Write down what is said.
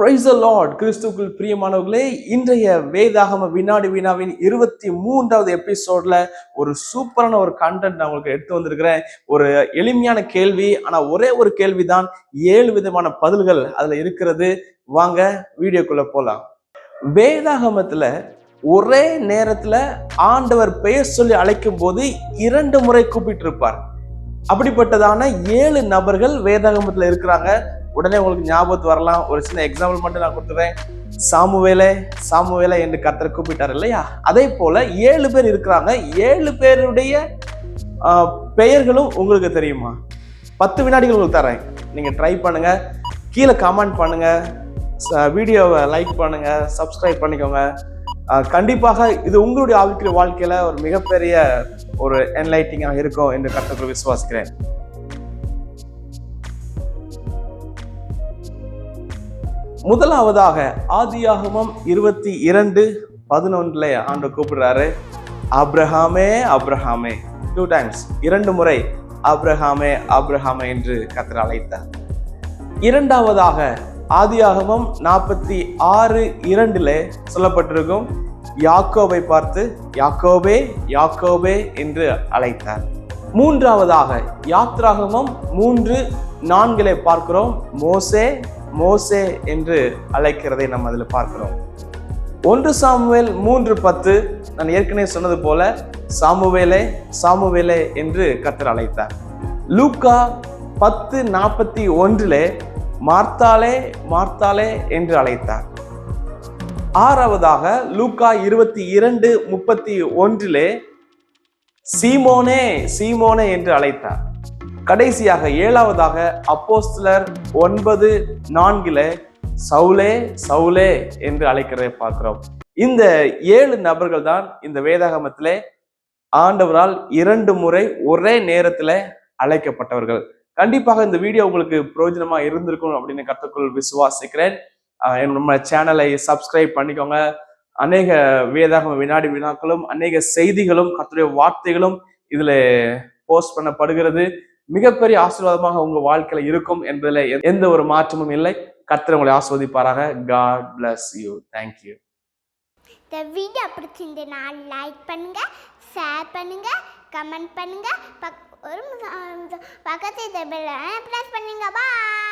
Price Lord கிறிஸ்துக்குள் பிரியமானவர்களே இன்றைய வேதாகம வினாடி வினாவின் இருபத்தி மூன்றாவது எபிசோட்ல ஒரு சூப்பரான ஒரு கண்டென்ட் நான் உங்களுக்கு எடுத்து வந்திருக்கிறேன். ஒரு எளிமையான கேள்வி ஆனா ஒரே ஒரு கேள்விதான் ஏழு விதமான பதில்கள் அதுல இருக்கிறது. வாங்க வீடியோக்குள்ள போலாம். வேதாகமத்துல ஒரே நேரத்துல ஆண்டவர் பெயர் சொல்லி அழைக்கும் போது இரண்டு முறை கூப்பிட்டு இருப்பார் அப்படிப்பட்டதான ஏழு நபர்கள் வேதாகமத்துல இருக்கிறாங்க. உடனே உங்களுக்கு ஞாபகத்து வரலாம். ஒரு சின்ன எக்ஸாம்பிள் மட்டும் நான் கொடுத்துறேன். சாமுவேலே சாமுவேலை என்று கர்த்தர் கூப்பிட்டார் இல்லையா? அதே போல ஏழு பேர் இருக்கிறாங்க. ஏழு பேருடைய பெயர்களும் உங்களுக்கு தெரியுமா? பத்து வினாடிகள் உங்களுக்கு தரேன். நீங்கள் ட்ரை பண்ணுங்க. கீழே கமெண்ட் பண்ணுங்க. வீடியோவை லைக் பண்ணுங்க. சப்ஸ்கிரைப் பண்ணிக்கோங்க. கண்டிப்பாக இது உங்களுடைய ஆவிக்கிற வாழ்க்கையில ஒரு மிகப்பெரிய ஒரு என்லைட்டிங்காக இருக்கும் என்று கட்டத்தில் விசுவாசிக்கிறேன். முதலாவதாக ஆதியாகமம் இருபத்தி இரண்டு பதினொன்றுல ஆண்டு கூப்பிடுறாரு. அப்ரஹாமே அப்ரஹாமே. டூ டைம்ஸ் இரண்டு முறை அப்ரஹாமே அப்ரஹாமே என்று கத்தர் அழைத்தார். இரண்டாவதாக ஆதியாகமம் நாற்பத்தி ஆறு இரண்டுல சொல்லப்பட்டிருக்கும் யாக்கோவை பார்த்து யாக்கோபே யாக்கோபே என்று அழைத்தார். மூன்றாவதாக யாத்ராகமம் மூன்று நான்கிலே பார்க்கிறோம். மோசே மோசே என்று அழைக்கிறதை நம்ம அதில் பார்க்கிறோம். ஒன்று சாமுவேல் மூன்று பத்து. நான் ஏற்கனவே சொன்னது போல சாமுவேலே சாமுவேலே என்று கத்தர் அழைத்தார். லூக்கா பத்து நாற்பத்தி ஒன்றிலே மார்த்தாலே மார்த்தாலே என்று அழைத்தார். ஆறாவதாக லூக்கா இருபத்தி இரண்டு முப்பத்தி ஒன்றிலே சீமோனே சீமோனே என்று அழைத்தார். கடைசியாக ஏழாவதாக அப்போஸ்டலர் ஒன்பது நான்கில் சவுலே சவுலே என்று அழைக்கிறதை பார்க்கிறோம். இந்த ஏழு நபர்கள் தான் இந்த வேதாகமத்திலே ஆண்டவரால் இரண்டு முறை ஒரே நேரத்தில் அழைக்கப்பட்டவர்கள். கண்டிப்பாக இந்த வீடியோ உங்களுக்கு பிரயோஜனமா இருந்திருக்கும் அப்படின்னு கற்றுக்குள் விசுவாசிக்கிறேன். நம்ம சேனலை சப்ஸ்கிரைப் பண்ணிக்கோங்க. அநேக வேதாகம வினாடி வினாக்களும் அநேக செய்திகளும் கத்துடைய வார்த்தைகளும் இதுல போஸ்ட் பண்ணப்படுகிறது. மிகப்பெரிய ஆசீர்வாதமாக உங்க வாழ்க்கையில இருக்கும் என்பதில் எந்த ஒரு மாற்றமும் இல்லை. கர்த்தர் உங்களை ஆஸ்வதிப்பாராக. God bless you thank you இந்த வீடியோ பிடிச்சிருந்ததுன்னா லைக் பண்ணுங்க ஷேர் பண்ணுங்க கமெண்ட் பண்ணுங்க. பக் ஒரு பக்கத்து பெல் ப்ரெஸ் பண்ணுங்க. பாய்